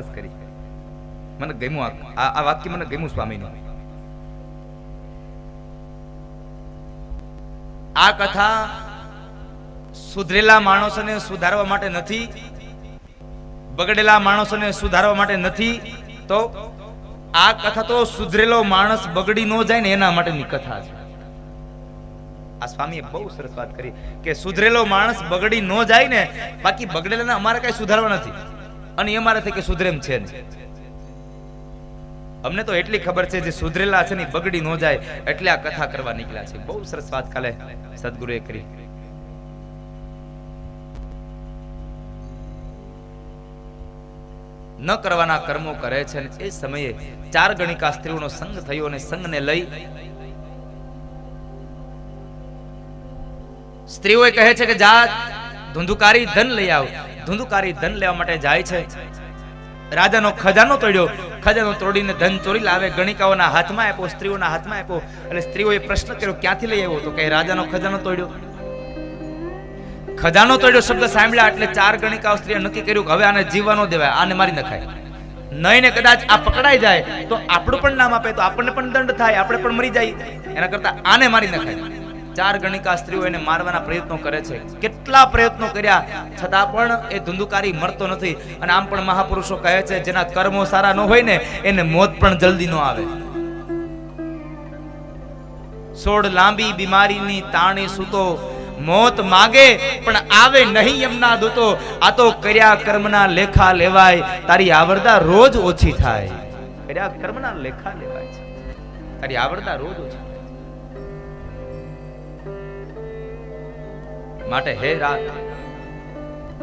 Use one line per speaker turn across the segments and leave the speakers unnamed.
બસ કરી. મને ગમ્યું આ- વાક્ય મને ગમ્યું સ્વામીનું. આ કથા સુધરેલા માણસોને સુધારવા માટે નથી, બગડેલા માણસોને સુધારવા માટે નથી, તો આ કથા તો સુધરેલો માણસ બગડી ન જાય ને એના માટેની કથા છે. આ સ્વામીએ બહુ સરસ વાત કરી કે સુધરેલો માણસ બગડી ન જાય ને, બાકી બગડેલાને અમારે કઈ સુધારવા નથી. અને અમારાથી કે સુધરેમ છે અમને તો એટલી ખબર છે જે સુધરેલા છે ને બગડી ન જાય એટલે આ કથા કરવા નીકળ્યા છે. બહુ સરસ વાત કાલે સદગુરુએ કરી. ન કરવાના કર્મો કરે છે અને એ સમયે ચાર ગણિકા સ્ત્રીઓનો સંગ થયો અને સંગને લઈ સ્ત્રીઓએ કહે છે કે જા ધુંધુકારી ધન લઈ આવ. ધુંધુકારી ધન લેવા માટે જાય છે. રાજાનો ખજાનો તોડ્યો. ખજાનો તોડીને ધન ચોરી લાવે, ગણિકાઓના હાથમાં આપ્યો, સ્ત્રીઓના હાથમાં આપ્યો. એટલે સ્ત્રીઓએ પ્રશ્ન કર્યો, ક્યાંથી લઈ આવ્યો? તો કે, રાજાનો ખજાનો તોડ્યો. ખજાનો તોડ્યો શબ્દ સાંભળ્યા એટલે ચાર ગણિકાઓ સ્ત્રીએ નક્કી કર્યું કે, હવે આને જીવવા ન દેવાય, આને મારી નખાય. નહીં ને કદાચ આ પકડાઈ જાય, તો આપણું પણ નામ આપે, તો આપણને પણ દંડ થાય, આપણે પણ મરી જાય એના કરતા આને મારી નખાય. ચાર ગણિકા સ્ત્રીઓ એને મારવાના પ્રયત્નો કરે છે. કેટલા પ્રયત્નો કર્યા છતાં પણ એ ધુંધુકારી મરતો નથી. અને આમ પણ મહાપુરુષો કહે છે, જેના કર્મો સારા ન હોય ને, એને મોત પણ જલ્દી ન આવે. સોળ લાંબી બીમારીની તાણી સૂતો, મોત માગે, પણ આવે નહીં એમના દૂતો. આ તો કર્યા કર્મના લેખા લેવાય, તારી આવરદા રોજ ઓછી થાય. કર્યા કર્મના લેખા લેવાય તારી આવરદા રોજ ઓછી માટે હે રાત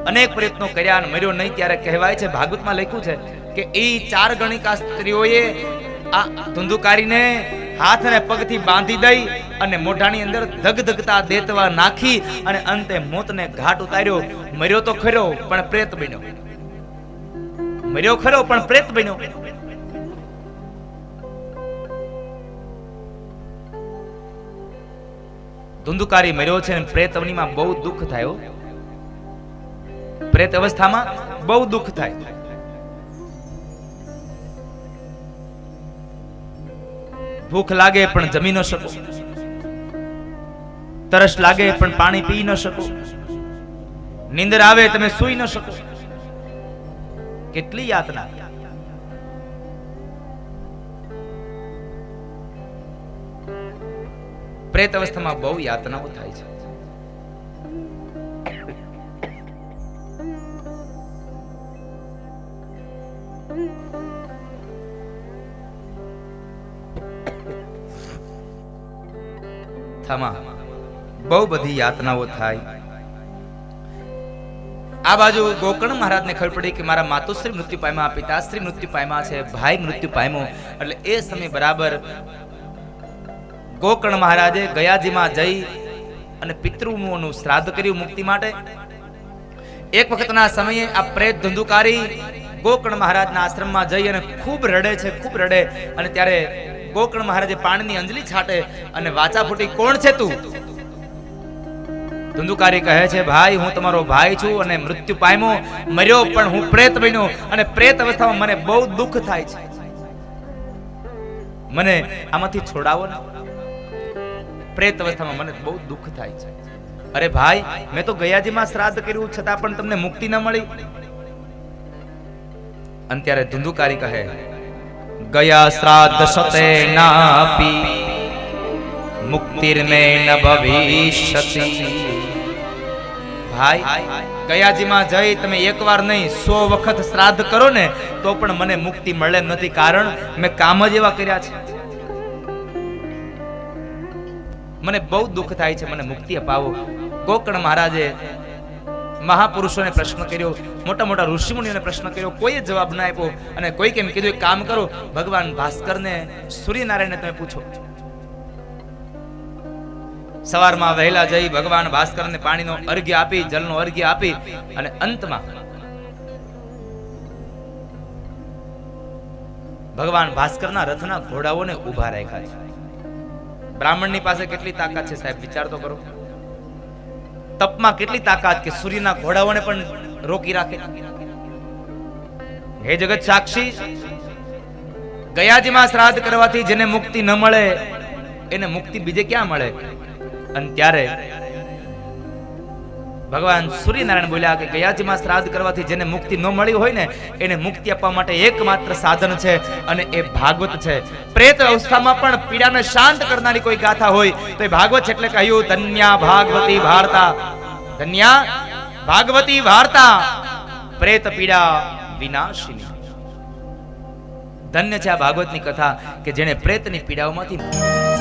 અનેક પ્રયત્નો કર્યા મર્યો નહીં ત્યારે કહેવાય છે, ભાગવતમાં લખ્યું છે કે એ ચાર ગણિકા સ્ત્રીઓએ આ ધુંધુકારીને હાથ અને પગથી બાંધી દઈ અને મોઢાની અંદર ધગધગતા દેતવા નાખી અને અંતે મોતને ઘાટ ઉતાર્યો. મર્યો તો ખરો, પણ પ્રેત બન્યો. મર્યો ખરો, પણ પ્રેત બન્યો. ધુંધુકારી મર્યો છે અને પ્રેત બહુ દુઃખ થાય પ્રેત અવસ્થામાં બહુ દુઃખ થાય. ભૂખ લાગે પણ જમી ન શકો. તરસ લાગે પણ પાણી પી ન શકો. નીંદર આવે તમે સૂઈ ન શકો. કેટલી યાતના. પ્રેત અવસ્થામાં બહુ યાતનાઓ થાય છે. બહુ બધી યાતનાઓ થાય. આ બાજુ ગોકર્ણ મહારાજને ખબર પડી કે મારા માતુશ્રી મૃત્યુ પામ્યા પિતાશ્રી મૃત્યુ પામ્યા છે, ભાઈ મૃત્યુ પામ્યો એટલે એ સમય બરાબર ગોકર્ણ મહારાજે ગયાજીમાં જઈ અને પિતૃઓનું શ્રાદ્ધ કર્યું મુક્તિ માટે. એક વખતના સમયે આ પ્રેત ધંધુકારી ગોકર્ણ મહારાજના આશ્રમમાં જઈ અને ખૂબ રડે છે, ખૂબ રડે. અને ત્યારે ગોકર્ણ મહારાજે પાણીની અંજલિ છાટે અને વાચા ફૂટી, કોણ છે તું? ધંધુકારી કહે છે, ભાઈ, હું તમારો ભાઈ છું અને મૃત્યુ પામ્યો. મર્યો, પણ હું પ્રેત બન્યો. અને પ્રેત અવસ્થામાં મને બહુ દુઃખ થાય છે. મને આમાંથી છોડાવો ને. પ્રેત અવસ્થામાં મને બહુ દુઃખ થાય છે. અરે ભાઈ, મેં તો ગયાજીમાં શ્રાદ્ધ કર્યું, છતાં પણ તમને મુક્તિ ન મળી. અને ત્યારે ધુંધુકારી કહે, ગયા શ્રાદ્ધ સતે નાપી મુક્તિર્મે ન ભવિષ્યતિ ભાઈ, ગયાજીમાં જઈ તમે એકવાર નહીં, સો વખત શ્રાદ્ધ કરો ને, તો પણ મને મુક્તિ મળે નથી, કારણ મેં કામ જ એવા કર્યા છે. મને બહુ દુઃખ થાય છે, મને મુક્તિ અપાવો. કોકણ મહારાજે મહાપુરુષોને પ્રશ્ન કર્યો, મોટા મોટા ઋષિમુનિઓને પ્રશ્ન કર્યો કોઈ જવાબ ના આપ્યો અને કોઈ કેમ કીધું કામ કરો, ભગવાન ભાસ્કરને સૂર્યનારાયણને તમે પૂછો. સવારમાં વહેલા જઈ ભગવાન ભાસ્કરને પાણીનો અર્ઘ્ય આપી, જલનો અર્ઘ્ય આપી અને અંતમાં ભગવાન ભાસ્કરના રથના ઘોડાઓને ઊભા રાખ્યા છે. બ્રાહ્મણની પાસે કેટલી તાકાત છે સાહેબ? વિચાર તો કરો. તપમાં કેટલી તાકાત કે સૂર્યના ઘોડાઓને પણ રોકી રાખે? હે જગત સાક્ષી ગયાજીમાં શ્રાદ્ધ કરવાથી જેને મુક્તિ ન મળે, એને મુક્તિ બીજે ક્યાં મળે? અને ત્યારે ભગવાન સૂર્યનારાયણ બોલ્યા કે ગયાજીમાં શ્રાદ્ધ કરવાથી જેને મુક્તિ ન મળી હોય ને, એને મુક્તિ આપવા માટે એકમાત્ર સાધન છે અને એ ભાગવત છે. પ્રેત અવસ્થામાં પણ પીડાને શાંત કરનારી કોઈ ગાથા હોય, તો એ ભાગવત છે એટલે કહ્યું, ધન્યા ભાગવતી ભારતા ધન્યા ભાગવતી વાર્તા, પ્રેત પીડા વિનાશિની. ધન્ય છે આ ભાગવતની કથા કે જેણે પ્રેતની પીડાઓમાંથી